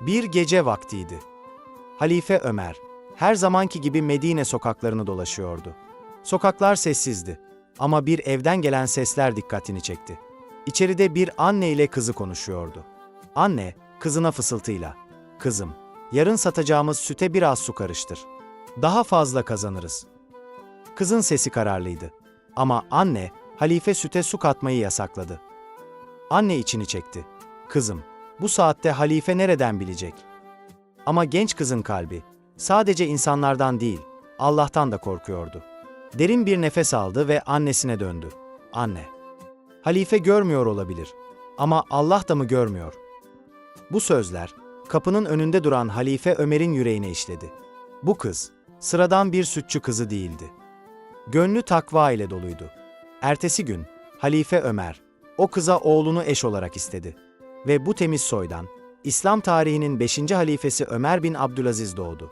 Bir gece vaktiydi. Halife Ömer, her zamanki gibi Medine sokaklarını dolaşıyordu. Sokaklar sessizdi ama bir evden gelen sesler dikkatini çekti. İçeride bir anne ile kızı konuşuyordu. Anne, kızına fısıltıyla, ''Kızım, yarın satacağımız süte biraz su karıştır. Daha fazla kazanırız.'' Kızın sesi kararlıydı. Ama anne, halife süte su katmayı yasakladı. Anne içini çekti. Kızım, bu saatte halife nereden bilecek? Ama genç kızın kalbi, sadece insanlardan değil, Allah'tan da korkuyordu. Derin bir nefes aldı ve annesine döndü. Anne, halife görmüyor olabilir ama Allah da mı görmüyor? Bu sözler, kapının önünde duran halife Ömer'in yüreğine işledi. Bu kız, sıradan bir sütçü kızı değildi. Gönlü takva ile doluydu. Ertesi gün Halife Ömer o kıza oğlunu eş olarak istedi. Ve bu temiz soydan İslam tarihinin 5. halifesi Ömer bin Abdülaziz doğdu.